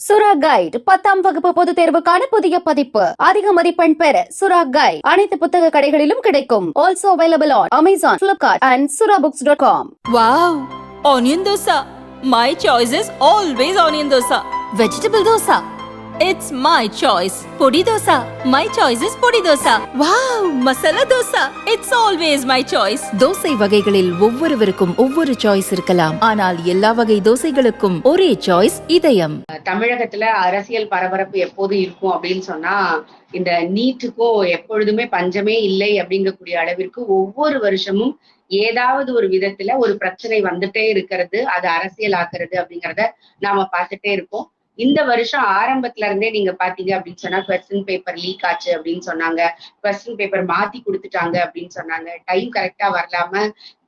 சுரா கைட் பத்தாம் வகுப்பு பொதுத் தேர்வுக்கான புதிய பதிப்பு. அதிக மதிப்பெண் பெற சுரா கைட் அனைத்து புத்தக கடைகளிலும் கிடைக்கும். Also available on Amazon Flipkart and Sura books dot com wow onion dosa my choice is always onion dosa vegetable dosa It's my choice. Podi dosa. My choice is podi dosa. Wow! Masala dosa. It's always my choice. தோசை வகைகளில் ஒவ்வொருவருக்கும் ஒவ்வொரு choice இருக்கலாம் ஆனால் எல்லா வகை தோசைகளுக்கும் ஒரே choice இதயம் தமிழகத்துல அரசியல் பரபரப்பு எப்போது இருக்கும் அப்படின்னு சொன்னா இந்த நீட்டுக்கும் எப்பொழுதுமே பஞ்சமே இல்லை அப்படிங்கக்கூடிய அளவிற்கு ஒவ்வொரு வருஷமும் ஏதாவது ஒரு விதத்துல ஒரு பிரச்சனை வந்துட்டே இருக்கிறது அது அரசியலாக்குறது அப்படிங்கறத நாம பார்த்துட்டே இருக்கோம் இந்த வருஷம் ஆரம்பத்துல இருந்தே நீங்க பாத்தீங்க அப்படின்னு சொன்னா கொஸ்டின் பேப்பர் லீக் ஆச்சு அப்படின்னு சொன்னாங்க. கொஸ்டின் பேப்பர் மாத்தி கொடுத்துட்டாங்க அப்படின்னு சொன்னாங்க. டைம் கரெக்டா வரலாம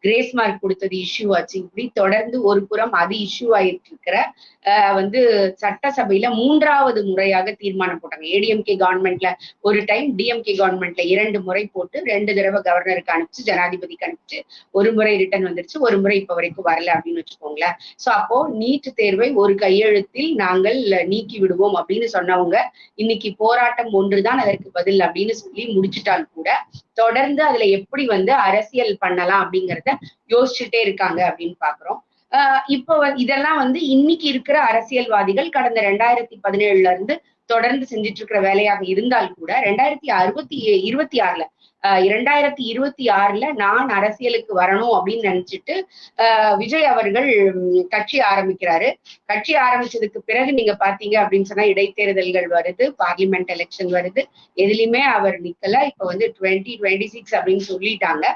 கிரேஸ் மார்க் கொடுத்தது இஷ்யூ ஆச்சு இப்படி தொடர்ந்து ஒரு புறம் அது இஷ்யூ ஆயிட்டு இருக்கிற ஆஹ் வந்து சட்டசபையில மூன்றாவது முறையாக தீர்மானம் போட்டாங்க. ஏடிஎம்கே கவர்மெண்ட்ல ஒரு டைம் டிஎம்கே கவர்மெண்ட்ல இரண்டு முறை போட்டு ரெண்டு தடவை கவர்னருக்கு அனுப்பிச்சு ஜனாதிபதிக்கு அனுப்பிச்சு ஒரு முறை ரிட்டர்ன் வந்துருச்சு. ஒரு முறை இப்ப வரைக்கும் வரல அப்படின்னு வச்சுக்கோங்களேன். சோ அப்போ நீட் தேர்வை ஒரு கையெழுத்தில் நாங்கள் நீக்கி விடுவோம் அப்படின்னு சொன்னவங்க இன்னைக்கு போராட்டம் ஒன்றுதான் அதற்கு பதில் அப்படின்னு சொல்லி முடிச்சிட்டால் கூட தொடர்ந்து அதுல எப்படி வந்து அரசியல் பண்ணலாம் அப்படிங்கறத யோசிச்சுட்டே இருக்காங்க அப்படின்னு பாக்குறோம். இப்போ இதெல்லாம் வந்து இன்னைக்கு இருக்கிற அரசியல்வாதிகள் கடந்த ரெண்டாயிரத்தி பதினேழுல இருந்து தொடர்ந்து செஞ்சுட்டு இருக்கிற வேலையாக இருந்தால் கூட ரெண்டாயிரத்தி அறுபத்தி இருபத்தி ஆறுல இரண்டாயிரத்தி இருபத்தி ஆறுல நான் அரசியலுக்கு வரணும் அப்படின்னு நினைச்சிட்டு ஆஹ் விஜய் அவர்கள் கட்சி ஆரம்பிக்கிறாரு. கட்சி ஆரம்பிச்சதுக்கு பிறகு நீங்க பாத்தீங்க அப்படின்னு சொன்னா இடைத்தேர்தல்கள் வருது பார்லிமெண்ட் எலெக்ஷன் வருது. எதுலயுமே அவர் நிக்கல. இப்ப வந்து டுவெண்ட்டி டுவெண்ட்டி சிக்ஸ் அப்படின்னு சொல்லிட்டாங்க.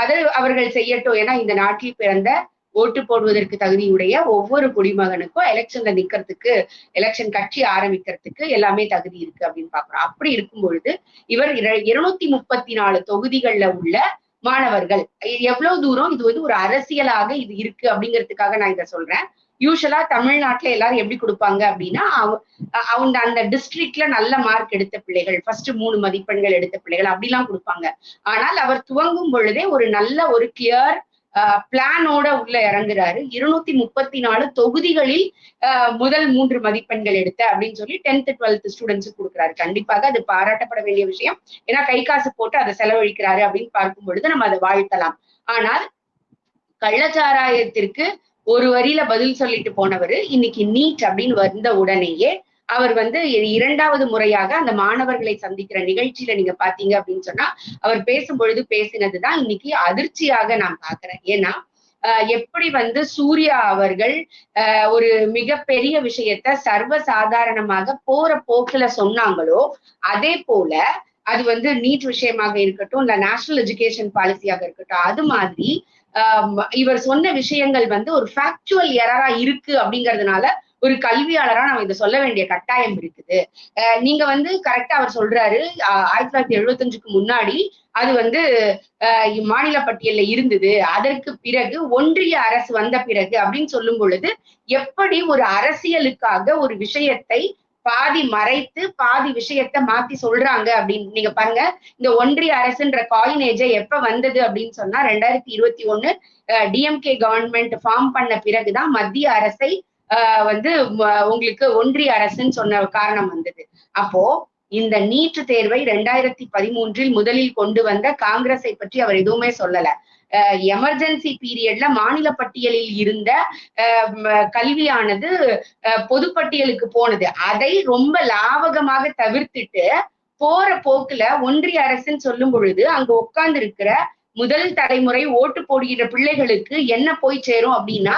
அது அவர்கள் செய்யட்டும். ஏன்னா இந்த நாட்டில் பிறந்த ஓட்டு போடுவதற்கு தகுதியுடைய ஒவ்வொரு குடிமகனுக்கும் எலெக்ஷன்ல நிக்கிறதுக்கு எலெக்ஷன் கட்சி ஆரம்பிக்கிறதுக்கு எல்லாமே தகுதி இருக்கு அப்படின்னு பாக்குறோம் அப்படி இருக்கும் பொழுது இவர் இருநூத்தி முப்பத்தி நாலு தொகுதிகள்ல உள்ள மாணவர்கள் எவ்வளவு தூரம் இது வந்து ஒரு அரசியலாக இது இருக்கு அப்படிங்கிறதுக்காக நான் இதை சொல்றேன். யூஸ்வலா தமிழ்நாட்டுல எல்லாரும் எப்படி கொடுப்பாங்க அப்படின்னா அவங்க அந்த டிஸ்ட்ரிக்ட்ல நல்ல மார்க் எடுத்த பிள்ளைகள் ஃபர்ஸ்ட் மூணு மதிப்பெண்கள் எடுத்த பிள்ளைகள் அப்படிலாம் கொடுப்பாங்க. ஆனால் அவர் துவங்கும் பொழுதே ஒரு நல்ல ஒரு கிளியர் பிளானோட உள்ள இறங்குறாரு. இருநூத்தி முப்பத்தி நாலு தொகுதிகளில் முதல் மூன்று மதிப்பெண்கள் எடுத்த அப்படின்னு சொல்லி டென்த் டுவெல்த் ஸ்டூடெண்ட்ஸுக்கு கொடுக்குறாரு. கண்டிப்பாக அது பாராட்டப்பட வேண்டிய விஷயம். ஏன்னா கை காசு போட்டு அதை செலவழிக்கிறாரு அப்படின்னு பார்க்கும் பொழுது நம்ம அதை வாழ்த்தலாம். ஆனால் கள்ளச்சாராயத்திற்கு ஒரு வரியில பதில் சொல்லிட்டு போனவர் இன்னைக்கு நீட் அப்படின்னு வந்த உடனேயே அவர் வந்து இரண்டாவது முறையாக அந்த மாணவர்களை சந்திக்கிற நிகழ்ச்சியில நீங்க பாத்தீங்க அப்படின்னு சொன்னா அவர் பேசும் பொழுது பேசினதுதான் இன்னைக்கு அதிர்ச்சியாக நான் பாக்குறேன். ஏன்னா ஆஹ் எப்படி வந்து சூர்யா அவர்கள் ஆஹ் ஒரு மிகப்பெரிய விஷயத்த சர்வ சாதாரணமாக போற போக்குல சொன்னாங்களோ அதே போல அது வந்து நீட் விஷயமாக இருக்கட்டும் இல்ல நேஷனல் எஜுகேஷன் பாலிசியாக இருக்கட்டும் அது மாதிரி ஆஹ் இவர் சொன்ன விஷயங்கள் வந்து ஒரு ஃபேக்சுவல் எரரா இருக்கு அப்படிங்கறதுனால ஒரு கல்வியாளரா நம்ம இதை சொல்ல வேண்டிய கட்டாயம் இருக்குது. நீங்க வந்து கரெக்டா அவர் சொல்றாரு. ஆயிரத்தி தொள்ளாயிரத்தி எழுபத்தஞ்சுக்கு முன்னாடி அது வந்து ஆஹ் மாநில பட்டியல்ல இருந்தது. அதற்கு பிறகு ஒன்றிய அரசு வந்த பிறகு அப்படின்னு சொல்லும் பொழுது எப்படி ஒரு அரசியலுக்காக ஒரு விஷயத்தை பாதி மறைத்து பாதி விஷயத்த மாத்தி சொல்றாங்க அப்படின்னு நீங்க பாருங்க. இந்த ஒன்றிய அரசுன்ற காயினேஜை எப்ப வந்தது அப்படின்னு சொன்னா ரெண்டாயிரத்தி இருபத்தி ஒண்ணு டிஎம்கே கவர்மெண்ட் ஃபார்ம் பண்ண பிறகுதான் மத்திய அரசை வந்து உங்களுக்கு ஒன்றிய அரசுன்னு சொன்ன காரணம் வந்தது. அப்போ இந்த நீட்டு தேர்வை ரெண்டாயிரத்தி பதிமூன்றில் முதலில் கொண்டு வந்த காங்கிரஸை பற்றி அவர் எதுவுமே சொல்லல. எமர்ஜென்சி பீரியட்ல மாநில பட்டியலில் இருந்த கல்வியானது பொதுப்பட்டியலுக்கு போனது. அதை ரொம்ப லாவகமாக தவிர்த்துட்டு போற போக்குல ஒன்றிய அரசுன்னு சொல்லும் பொழுது அங்க உட்கார்ந்து இருக்கிற முதல் தலைமுறை ஓட்டு போடுகிற பிள்ளைகளுக்கு என்ன போய் சேரும் அப்படின்னா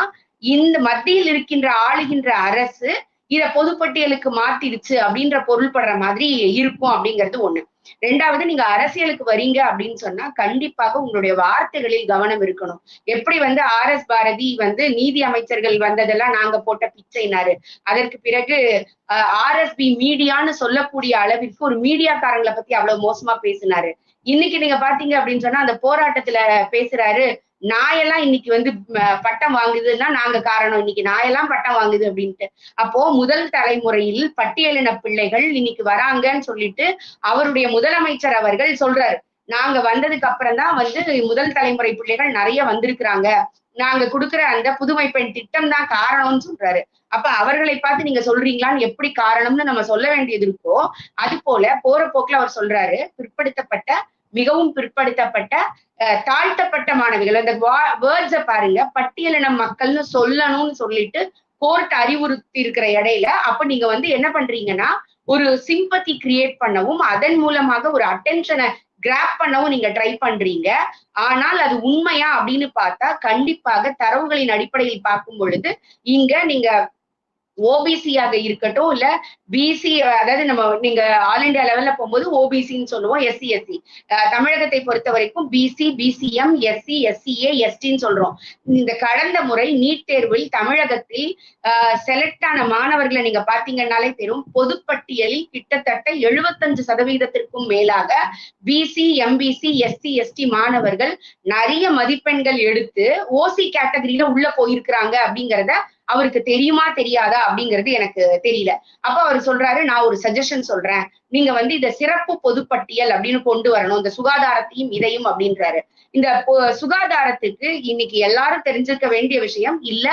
இந்த மத்தியில் இருக்கின்ற ஆளுகின்ற அரசு இத பொதுப்பட்டியலுக்கு மாத்திடுச்சு அப்படின்ற பொருள்படுற மாதிரி இருக்கும் அப்படிங்கிறது ஒண்ணு. ரெண்டாவது நீங்க அரசியலுக்கு வரீங்க அப்படின்னு சொன்னா கண்டிப்பாக உங்களுடைய வார்த்தைகளில் கவனம் இருக்கணும். எப்படி வந்து ஆர் எஸ் பாரதி வந்து நீதி அமைச்சர்கள் வந்ததெல்லாம் நாங்க போட்ட பிச்சைனாரு அதற்கு பிறகு ஆர்எஸ்பி மீடியான்னு சொல்லக்கூடிய அளவிற்கு ஒரு மீடியாக்காரங்களை பத்தி அவ்வளவு மோசமா பேசினாரு. இன்னைக்கு நீங்க பாத்தீங்க அப்படின்னு சொன்னா அந்த போராட்டத்துல பேசுறாரு நாயெல்லாம் இன்னைக்கு வந்து பட்டம் வாங்குதுன்னா நாங்க காரணம். இன்னைக்கு நாயெல்லாம் பட்டம் வாங்குது அப்படின்ட்டு. அப்போ முதல் தலைமுறையில் பட்டியலின பிள்ளைகள் இன்னைக்கு வராங்கன்னு சொல்லிட்டு அவருடைய முதலமைச்சர் அவர்கள் சொல்றாரு. நாங்க வந்ததுக்கு அப்புறம் தான் வந்து முதல் தலைமுறை பிள்ளைகள் நிறைய வந்திருக்கிறாங்க. நாங்க கொடுக்குற அந்த புதுமை பெண் திட்டம் தான் காரணம்னு சொல்றாரு. அப்ப அவர்களை பார்த்து நீங்க சொல்றீங்களான்னு எப்படி காரணம்னு நம்ம சொல்ல வேண்டியது இருக்கோ அது போல போற போக்குல அவர் சொல்றாரு. பிற்படுத்தப்பட்ட மிகவும் பிற்படுத்தப்பட்ட தாழ்த்தப்பட்ட மாணவிகள். அந்த வேர்ட்ஸை பாருங்க. பட்டியலின மக்கள்னு சொல்லணும்னு சொல்லிட்டு கோர்ட் அறிவுறுத்தி இருக்கிற இடையில அப்ப நீங்க வந்து என்ன பண்றீங்கன்னா ஒரு சிம்பத்தி கிரியேட் பண்ணவும் அதன் மூலமாக ஒரு அட்டென்ஷனை கிராப் பண்ணவும் நீங்க ட்ரை பண்றீங்க. ஆனால் அது உண்மையா அப்படின்னு பார்த்தா கண்டிப்பாக தரவுகளின் அடிப்படையில் பார்க்கும் பொழுது இங்க நீங்க ஓபிசியாக இருக்கட்டும் இல்ல பிசி அதாவது நம்ம நீங்க ஆல் இந்தியா லெவல்ல போகும்போது ஓபிசின்னு சொல்லுவோம் எஸ்சி எஸ்சி தமிழகத்தை பொறுத்த வரைக்கும் பிசி பிசிஎம் எஸ்சி எஸ்சிஏ எஸ்டின்னு சொல்றோம். இந்த கடந்த முறை நீட் தேர்வில் தமிழகத்தில் செலக்ட் ஆன மாணவர்களை நீங்க பாத்தீங்கன்னாலே தெரியும். பொதுப்பட்டியலில் கிட்டத்தட்ட எழுபத்தஞ்சு சதவீதத்திற்கும் மேலாக பிசி எம்பிசி எஸ்சி எஸ்டி மாணவர்கள் நிறைய மதிப்பெண்கள் எடுத்து ஓசி கேட்டகரியில உள்ள போயிருக்கிறாங்க அப்படிங்கிறத அவருக்கு தெரியுமா தெரியாதா அப்படிங்கிறது எனக்கு தெரியல. அப்ப அவர் சொல்றாரு நான் ஒரு சஜஷன் சொல்றேன். நீங்க வந்து இத சிறப்பு பொதுப்பட்டியல் அப்படின்னு கொண்டு வரணும். இந்த சுகாதாரத்தையும் இதையும் அப்படின்றாரு. இந்த சுகாதாரத்துக்கு இன்னைக்கு எல்லாரும் தெரிஞ்சிருக்க வேண்டிய விஷயம் இல்ல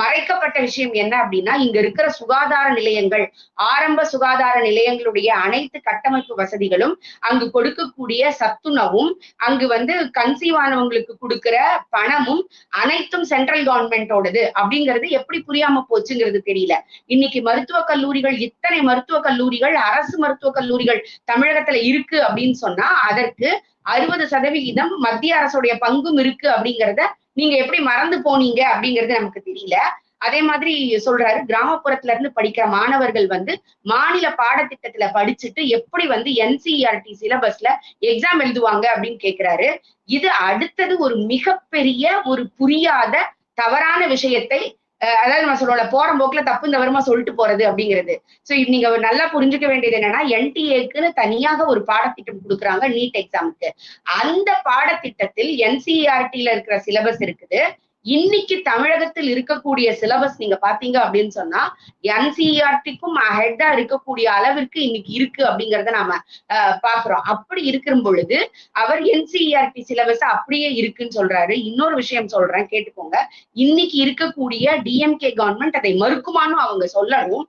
மறைக்கப்பட்ட விஷயம் என்ன அப்படின்னா இங்க இருக்கிற சுகாதார நிலையங்கள் ஆரம்ப சுகாதார நிலையங்களுடைய அனைத்து கட்டமைப்பு வசதிகளும் அங்கு கொடுக்கக்கூடிய சத்துணவும் அங்கு வந்து கன்சீவ் ஆனவங்களுக்கு கொடுக்கிற பணமும் அனைத்தும் சென்ட்ரல் கவர்மெண்டோடது அப்படிங்கிறது எப்படி புரியாம போச்சுங்கிறது தெரியல. இன்னைக்கு மருத்துவ கல்லூரிகள் இத்தனை மருத்துவ கல்லூரிகள் அரசு மருத்துவ கல்லூரிகள் தமிழகத்துல இருக்கு அப்படின்னு சொன்னா அதற்கு அறுபது சதவிகிதம் மத்திய அரசுடைய பங்கும் இருக்கு அப்படிங்கறத நீங்க எப்படி மறந்து போனீங்க அப்படிங்கிறது நமக்கு தெரியல. அதே மாதிரி சொல்றாரு கிராமப்புறத்துல இருந்து படிக்கிற மாணவர்கள் வந்து மாநில பாடத்திட்டத்துல படிச்சுட்டு எப்படி வந்து என்சிஇஆர்டி சிலபஸ்ல எக்ஸாம் எழுதுவாங்க அப்படின்னு கேக்குறாரு. இது அடுத்தது ஒரு மிகப்பெரிய ஒரு புரியாத தவறான விஷயத்தை அதாவது நம்ம சொல்லுவோம்ல போற போக்குல தப்பு இந்த வருமா சொல்லிட்டு போறது அப்படிங்கிறது. சோ நீங்க நல்லா புரிஞ்சுக்க வேண்டியது என்னன்னா என்டிஏக்குன்னு தனியாக ஒரு பாடத்திட்டம் கொடுக்குறாங்க நீட் எக்ஸாமுக்கு அந்த பாடத்திட்டத்தில் என்சிஆர்டில இருக்கிற சிலபஸ் இருக்குது. இன்னைக்கு தமிழகத்தில் இருக்கக்கூடிய சிலபஸ் நீங்க பாத்தீங்க அப்படின்னு சொன்னா என்சிஆர்டிக்கும் ஹெட்டா இருக்கக்கூடிய அளவிற்கு இன்னைக்கு இருக்கு அப்படிங்கறத நாம அஹ், பாக்குறோம். அப்படி இருக்கிற பொழுது அவர் என்சிஆர்டி சிலபஸ் அப்படியே இருக்குன்னு சொல்றாரு. இன்னொரு விஷயம் சொல்றேன் கேட்டுக்கோங்க. இன்னைக்கு இருக்கக்கூடிய டிஎம்கே கவர்மெண்ட் அதை மறுக்குமான்னு அவங்க சொல்லணும்.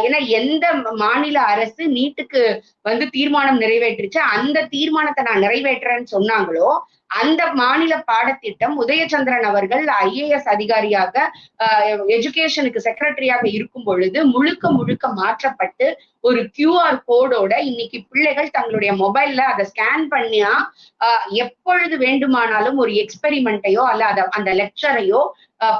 ஏன்னா எந்த மாநில அரசு நீட்டுக்கு வந்து தீர்மானம் நிறைவேற்றுச்சு அந்த தீர்மானத்தை நான் நிறைவேற்றுறேன்னு சொன்னாங்களோ அந்த மாநில பாடத்திட்டம் உதயச்சந்திரன் அவர்கள் ஐஏஎஸ் அதிகாரியாக எஜுகேஷனுக்கு செக்ரட்டரியாக இருக்கும் பொழுது முழுக்க முழுக்க மாற்றப்பட்டு ஒரு கியூஆர் கோடோட இன்னைக்கு பிள்ளைகள் தங்களுடைய மொபைல்ல அதை ஸ்கேன் பண்ணியா ஆஹ் எப்பொழுது வேண்டுமானாலும் ஒரு எக்ஸ்பெரிமெண்ட்டையோ அல்ல அத அந்த லெக்சரையோ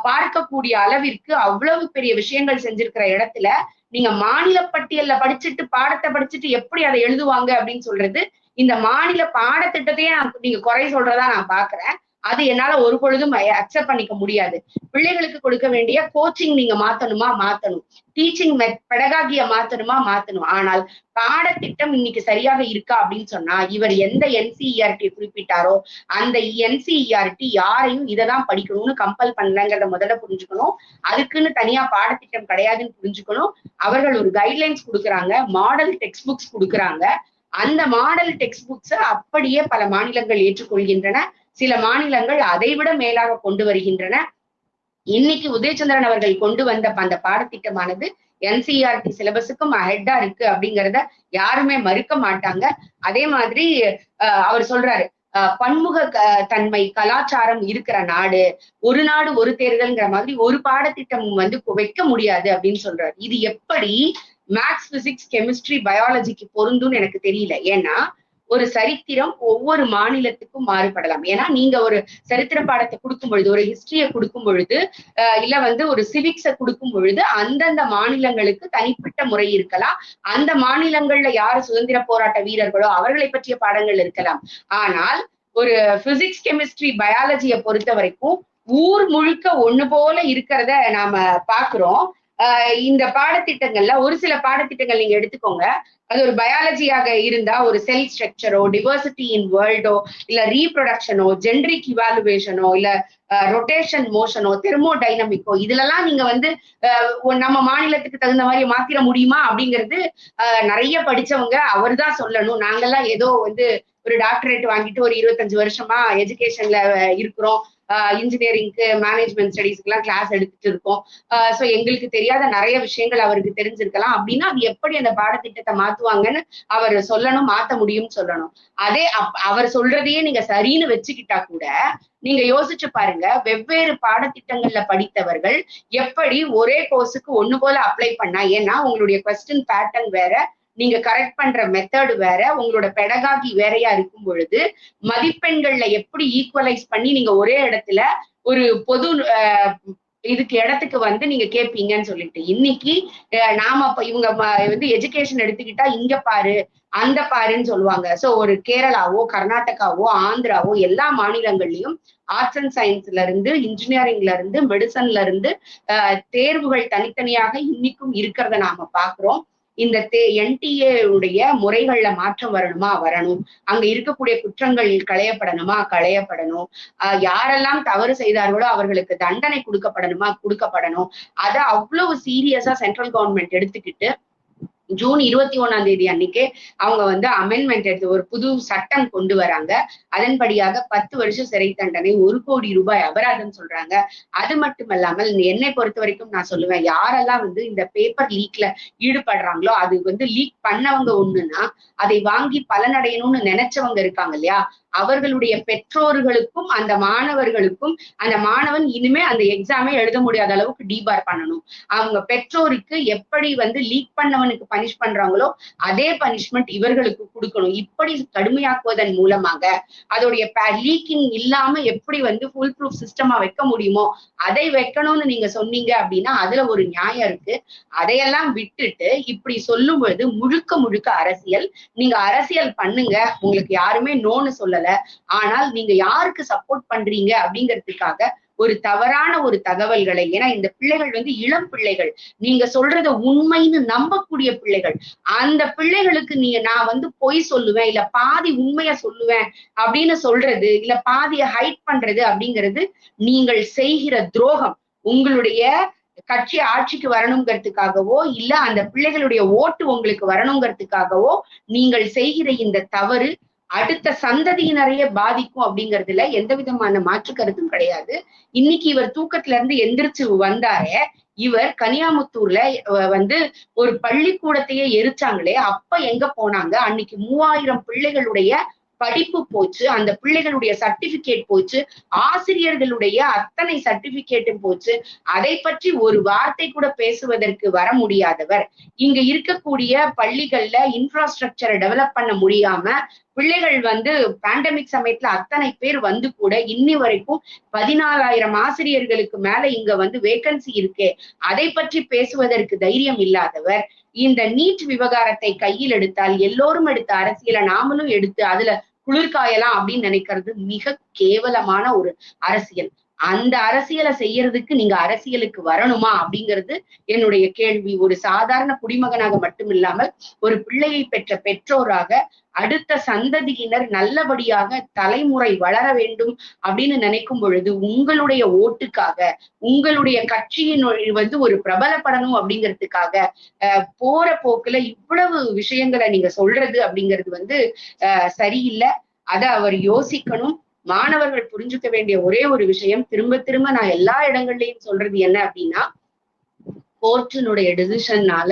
பார்க்கக்கூடிய அளவிற்கு அவ்வளவு பெரிய விஷயங்கள் செஞ்சிருக்கிற இடத்துல நீங்க மாநில பட்டியல்ல படிச்சுட்டு பாடத்தை படிச்சுட்டு எப்படி அதை எழுதுவாங்க அப்படின்னு சொல்றது இந்த மாநில பாடத்திட்டத்தையே நான் நீங்க குறை சொல்றதா நான் பாக்குறேன். அது என்னால ஒரு பொழுதும் அக்செப்ட் பண்ணிக்க முடியாது. பிள்ளைகளுக்கு கொடுக்க வேண்டிய கோச்சிங் நீங்க மாத்தணுமா? மாத்தணும். டீச்சிங் பெடகாகிய மாத்தணுமா? மாத்தணும். ஆனால் பாடத்திட்டம் இன்னைக்கு சரியாக இருக்கா அப்படின்னு சொன்னா இவர் எந்த என்சிஇஆர்டி குறிப்பிட்டாரோ அந்த என்சிஇஆர்டி யாரையும் இததான் படிக்கணும்னு கம்பல் பண்ணலங்கிறத முதல்ல புரிஞ்சுக்கணும். அதுக்குன்னு தனியா பாடத்திட்டம் கிடையாதுன்னு புரிஞ்சுக்கணும். அவர்கள் ஒரு கைட்லைன்ஸ் கொடுக்குறாங்க மாடல் டெக்ஸ்ட் புக்ஸ் கொடுக்குறாங்க. அந்த மாடல் டெக்ஸ்ட் புக்ஸை அப்படியே பல மாநிலங்கள் ஏற்றுக்கொள்கின்றன. சில மாநிலங்கள் அதைவிட மேலாக கொண்டு வருகின்றன. இன்னைக்கு உதயச்சந்திரன் அவர்கள் கொண்டு வந்த அந்த பாடத்திட்டமானது என்சிஆர்டி சிலபஸுக்கும் ஹெட்டா இருக்கு அப்படிங்கிறத யாருமே மறுக்க மாட்டாங்க. அதே மாதிரி அவர் சொல்றாரு பன்முக தன்மை கலாச்சாரம் இருக்கிற நாடு ஒரு நாடு ஒரு தேர்தல்ங்கிற மாதிரி ஒரு பாடத்திட்டம் வந்து வைக்க முடியாது அப்படின்னு சொல்றாரு. இது எப்படி மேத்ஸ் பிசிக்ஸ் கெமிஸ்ட்ரி பயாலஜிக்கு பொருந்தும்னு எனக்கு தெரியல. ஏன்னா ஒரு சரித்திரம் ஒவ்வொரு மாநிலத்துக்கும் மாறுபடலாம். ஏன்னா நீங்க ஒரு சரித்திர பாடத்தை கொடுக்கும் பொழுது ஒரு ஹிஸ்டரியை கொடுக்கும் பொழுது அஹ் இல்ல வந்து ஒரு சிவிக்ஸை கொடுக்கும் பொழுது அந்தந்த மாநிலங்களுக்கு தனிப்பட்ட முறை இருக்கலாம். அந்த மாநிலங்கள்ல யாரு சுதந்திர போராட்ட வீரர்களோ அவர்களை பற்றிய பாடங்கள் இருக்கலாம். ஆனால் ஒரு பிசிக்ஸ் கெமிஸ்ட்ரி பயாலஜியை பொறுத்த வரைக்கும் ஊர் முழுக்க ஒண்ணு போல இருக்கிறத நாம பாக்குறோம் இந்த பாடத்திட்டங்கள்ல ஒரு சில பாடத்திட்டங்கள் நீங்க எடுத்துக்கோங்க. அது ஒரு பயாலஜியாக இருந்தா ஒரு செல் ஸ்ட்ரக்சரோ டிவர்சிட்டி இன் வேர்ல்டோ இல்ல ரீப்ரொடக்ஷனோ ஜென்ரிக் இவாலுவேஷனோ இல்ல ரொட்டேஷன் மோஷனோ தெர்மோ டைனமிக்கோ இதுலலாம் நீங்க வந்து ஆஹ் நம்ம மாநிலத்துக்கு தகுந்த மாதிரி மாத்திர முடியுமா அப்படிங்கிறது நிறைய படிச்சவங்க அவர்தான் சொல்லணும். நாங்கெல்லாம் ஏதோ வந்து ஒரு டாக்டரேட் வாங்கிட்டு ஒரு இருபத்தஞ்சு வருஷமா எஜுகேஷன்ல இருக்கிறோம். இன்ஜினியரிங்க்கு மேனேஜ்மெண்ட் ஸ்டடீஸ்க்குலாம் கிளாஸ் எடுத்துட்டு இருக்கோம். ஸோ எங்களுக்கு தெரியாத நிறைய விஷயங்கள் அவருக்கு தெரிஞ்சிருக்கலாம். அப்படின்னா அது எப்படி அந்த பாடத்திட்டத்தை மாத்துவாங்கன்னு அவர் சொல்லணும் மாத்த முடியும்னு சொல்லணும். அதே அப்- அவர் சொல்றதையே நீங்க சரின்னு வச்சுக்கிட்டா கூட நீங்க யோசிச்சு பாருங்க வெவ்வேறு பாடத்திட்டங்கள்ல படித்தவர்கள் எப்படி ஒரே கோர்ஸுக்கு ஒண்ணு போல அப்ளை பண்ணா? ஏன்னா உங்களுடைய கொஸ்டின் பேட்டர்ன் வேற நீங்க கரெக்ட் பண்ற மெத்தடு வேற உங்களோட பெடகாகி வேறையா இருக்கும் பொழுது மதிப்பெண்கள்ல எப்படி ஈக்குவலைஸ் பண்ணி நீங்க ஒரே இடத்துல ஒரு பொது இதுக்கு இடத்துக்கு வந்து நீங்க கேட்பீங்கன்னு சொல்லிட்டு. இன்னைக்கு நாம இவங்க ம- வந்து எஜுகேஷன் எடுத்துக்கிட்டா இங்க பாரு அந்த பாருன்னு சொல்லுவாங்க. சோ ஒரு கேரளாவோ கர்நாடகாவோ ஆந்திராவோ எல்லா மாநிலங்கள்லயும் ஆர்ட்ஸ் அண்ட் சயின்ஸ்ல இருந்து இன்ஜினியரிங்ல இருந்து மெடிசன்ல இருந்து தேர்வுகள் தனித்தனியாக இன்னைக்கும் இருக்கிறத நாம பாக்குறோம். இந்த தே என்டிஏ உடைய முறைகள்ல மாற்றம் வரணுமா? வரணும். அங்க இருக்கக்கூடிய குற்றங்கள் களையப்படணுமா? களையப்படணும். ஆஹ் யாரெல்லாம் தவறு செய்தார்களோ அவர்களுக்கு தண்டனை கொடுக்கப்படணுமா? கொடுக்கப்படணும். அதை அவ்வளவு சீரியஸா சென்ட்ரல் கவர்மெண்ட் எடுத்துக்கிட்டு ஜூன் இருபத்தி ஒன்னாம் தேதி அன்னைக்கு அவங்க வந்து அமெண்ட்மெண்ட் எடுத்து ஒரு புது சட்டம் கொண்டு வராங்க. அதன்படியாக பத்து வருஷம் சிறை தண்டனை ஒரு கோடி ரூபாய் அபராதம் சொல்றாங்க. அது மட்டுமல்லாமல் என்னை பொறுத்த வரைக்கும் நான் சொல்லுவேன் யாரெல்லாம் வந்து இந்த பேப்பர் லீக்ல ஈடுபடுறாங்களோ அது வந்து லீக் பண்ணவங்க ஒண்ணுன்னா அதை வாங்கி பலனடையணும்னு நினைச்சவங்க இருக்காங்க இல்லையா? அவர்களுடைய பெற்றோர்களுக்கும் அந்த மாணவர்களுக்கும் அந்த மாணவன் இனிமே அந்த எக்ஸாமே எழுத முடியாத அளவுக்கு டீபார் பண்ணணும். அவங்க பெற்றோருக்கு எப்படி வந்து லீக் பண்ணவனுக்கு பனிஷ் பண்றாங்களோ அதே பனிஷ்மெண்ட் இவர்களுக்கு கொடுக்கணும். இப்படி கடுமையாக்குவதன் மூலமாக அதோடைய லீக்கிங் இல்லாம எப்படி வந்து ஃபுல் ப்ரூஃப் சிஸ்டமா வைக்க முடியுமோ அதை வைக்கணும்னு நீங்க சொன்னீங்க அப்படின்னா அதுல ஒரு நியாயம் இருக்கு. அதையெல்லாம் விட்டுட்டு இப்படி சொல்லும் பொழுது முழுக்க முழுக்க அரசியல். நீங்க அரசியல் பண்ணுங்க. உங்களுக்கு யாருமே நோன்னு சொல்லல. சொல்லல ஆனால் நீங்க யாருக்கு சப்போர்ட் பண்றீங்க அப்படிங்கிறதுக்காக ஒரு தவறான ஒரு தகவல்களை ஏன்னா இந்த பிள்ளைகள் வந்து இளம் பிள்ளைகள். நீங்க சொல்றத உண்மைன்னு நம்பக்கூடிய பிள்ளைகள். அந்த பிள்ளைகளுக்கு நீங்க நான் வந்து பொய் சொல்லுவேன் இல்ல பாதி உண்மைய சொல்லுவேன் அப்படின்னு சொல்றது இல்ல பாதிய ஹைட் பண்றது அப்படிங்கிறது நீங்கள் செய்கிற துரோகம். உங்களுடைய கட்சி ஆட்சிக்கு வரணுங்கிறதுக்காகவோ இல்ல அந்த பிள்ளைகளுடைய ஓட்டு உங்களுக்கு வரணுங்கிறதுக்காகவோ நீங்கள் செய்கிற இந்த தவறு அடுத்த சந்ததியினரைய பாதிக்கும் அப்படிங்கறதுல எந்த விதமான மாற்று கருத்தும் கிடையாது. இன்னைக்கு இவர் தூக்கத்துல இருந்து எந்திரிச்சு வந்தாரே இவர் கனியாமுத்தூர்ல வந்து ஒரு பள்ளிக்கூடத்தையே எரிச்சாங்களே அப்ப எங்க போனாங்க? அன்னைக்கு மூவாயிரம் பிள்ளைகளுடைய படிப்பு போச்சு அந்த பிள்ளைகளுடைய சர்டிபிகேட் போச்சு ஆசிரியர்களுடைய அத்தனை சர்டிபிகேட்டும் போச்சு. அதை பற்றி ஒரு வார்த்தை கூட பேசுவதற்கு வர முடியாதவர். இங்க இருக்கக்கூடிய பள்ளிகள்ல இன்ஃப்ராஸ்ட்ரக்சரை டெவலப் பண்ண முடியாம பிள்ளைகள் வந்து பேண்டமிக் சமயத்துல அத்தனை பேர் வந்து கூட இன்னி வரைக்கும் பதினாலாயிரம் ஆசிரியர்களுக்கு மேல இங்க வந்து வேகன்சி இருக்கு. அதை பற்றி பேசுவதற்கு தைரியம் இல்லாதவர். இந்த நீட் விவகாரத்தை கையில் எடுத்தால் எல்லோரும் எடுத்த அரசியலை நாமளும் எடுத்து அதுல குளிர்காயலாம் அப்படின்னு நினைக்கிறது மிக கேவலமான ஒரு அரசியல். அந்த அரசியலை செய்யறதுக்கு நீங்க அரசியலுக்கு வரணுமா அப்படிங்கிறது என்னுடைய கேள்வி. ஒரு சாதாரண குடிமகனாக மட்டுமில்லாமல் ஒரு பிள்ளையை பெற்ற பெற்றோராக அடுத்த சந்ததியினர் நல்லபடியாக தலைமுறை வளர வேண்டும் அப்படின்னு நினைக்கும் பொழுது உங்களுடைய ஓட்டுக்காக உங்களுடைய கட்சியின் வந்து ஒரு பிரபலப்படணும் அப்படிங்கிறதுக்காக அஹ், போற போக்குல இவ்வளவு விஷயங்களை நீங்க சொல்றது அப்படிங்கிறது வந்து அஹ், சரியில்லை. அதை அவர் யோசிக்கணும். மாணவர்கள் புரிஞ்சுக்க வேண்டிய ஒரே ஒரு விஷயம் திரும்ப திரும்ப நான் எல்லா இடங்கள்லயும் சொல்றது என்ன அப்படின்னா கோர்ட்டினுடைய டிசிஷன்னால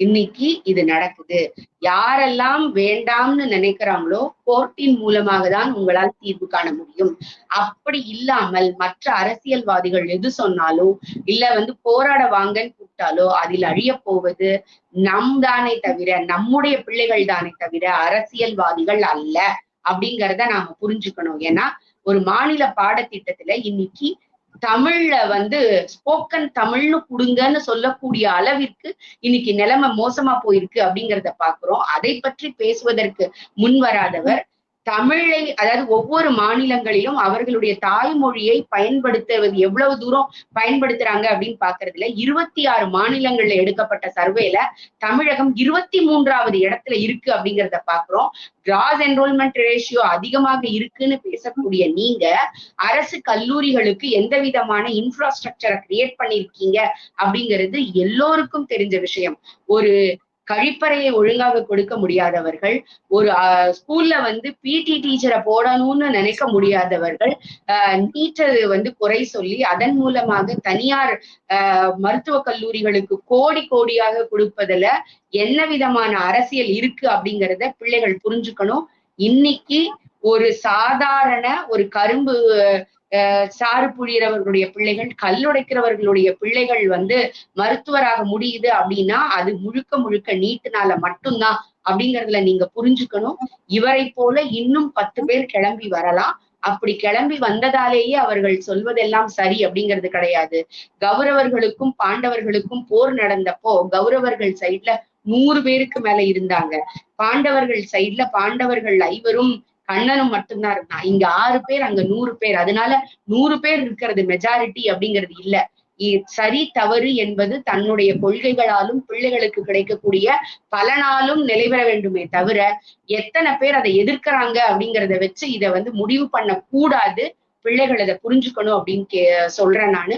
இன்னைக்கு இது நடக்குது. யாரெல்லாம் வேண்டாம்னு நினைக்கிறாங்களோ கோர்ட்டின் மூலமாக தான் உங்களால் தீர்வு காண முடியும். அப்படி இல்லாமல் மற்ற அரசியல்வாதிகள் எது சொன்னாலோ இல்ல வந்து போராட வாங்கன்னு கூப்பிட்டாலோ அதில் அழிய போவது நம் தானே தவிர நம்முடைய பிள்ளைகள் தானே தவிர அரசியல்வாதிகள் அல்ல. அப்படிங்கிறத நாம புரிஞ்சுக்கணும். ஏன்னா ஒரு மாநில பாடத்திட்டத்துல இன்னைக்கு தமிழ்ல வந்து ஸ்போக்கன் தமிழ்னு கொடுங்கன்னு சொல்லக்கூடிய அளவிற்கு இன்னைக்கு நிலைமை மோசமா போயிருக்கு அப்படிங்கிறத பாக்குறோம். அதை பற்றி பேசுவதற்கு முன் வராதவர் தமிழை அதாவது ஒவ்வொரு மாநிலங்களிலும் அவர்களுடைய தாய்மொழியை பயன்படுத்துவது எவ்வளவு தூரம் பயன்படுத்துறாங்க அப்படின்னு பாக்குறதுல இருபத்தி ஆறு மாநிலங்கள்ல எடுக்கப்பட்ட சர்வேல தமிழகம் இருபத்தி மூன்றாவது இடத்துல இருக்கு அப்படிங்கிறத பாக்குறோம். கிராஸ் என்ரோல்மெண்ட் ரேஷியோ அதிகமாக இருக்குன்னு பேசக்கூடிய நீங்க அரசு கல்லூரிகளுக்கு எந்த விதமான இன்ஃப்ராஸ்ட்ரக்சரை கிரியேட் பண்ணிருக்கீங்க அப்படிங்கிறது எல்லோருக்கும் தெரிஞ்ச விஷயம். ஒரு கழிப்பறையை ஒழுங்காக கொடுக்க முடியாதவர்கள் ஒரு ஸ்கூல்ல வந்து பிடி டீச்சரை போடணும்னு நினைக்க முடியாதவர்கள் நீட்டை வந்து குறை சொல்லி அதன் மூலமாக தனியார் ஆஹ் மருத்துவக் கல்லூரிகளுக்கு கோடி கோடியாக கொடுப்பதுல என்ன விதமான அரசியல் இருக்கு அப்படிங்கிறத பிள்ளைகள் புரிஞ்சுக்கணும். இன்னைக்கு ஒரு சாதாரண ஒரு கரும்பு சாறு புழியறவர்களுடைய பிள்ளைகள் கல்லுடைக்கிறவர்களுடைய பிள்ளைகள் வந்து மருத்துவராக முடியுது அப்படின்னா அது முழுக்க முழுக்க நீட்டுனால மட்டும்தான் அப்படிங்கறதுல நீங்க புரிஞ்சுக்கணும். இவரை போல இன்னும் பத்து பேர் கிளம்பி வரலாம். அப்படி கிளம்பி வந்ததாலேயே அவர்கள் சொல்வதெல்லாம் சரி அப்படிங்கிறது கிடையாது. கௌரவர்களுக்கும் பாண்டவர்களுக்கும் போர் நடந்தப்போ கௌரவர்கள் சைட்ல நூறு பேருக்கு மேல இருந்தாங்க. பாண்டவர்கள் சைட்ல பாண்டவர்கள் ஐவரும் கண்ணனும் மட்டும்தான் இருந்தான். இங்க ஆறு பேர் அங்க நூறு பேர். அதனால நூறு பேர் இருக்கிறது மெஜாரிட்டி அப்படிங்கிறது இல்ல. சரி தவறு என்பது தன்னுடைய கொள்கைகளாலும் பிள்ளைகளுக்கு கிடைக்கக்கூடிய பலனாலும் நிலைபெற வேண்டுமே தவிர எத்தனை பேர் அதை எதிர்க்கிறாங்க அப்படிங்கறத வச்சு இதை வந்து முடிவு பண்ண கூடாது பிள்ளைகள் அதை புரிஞ்சுக்கணும் அப்படின்னு கே சொல்றேன் நானு.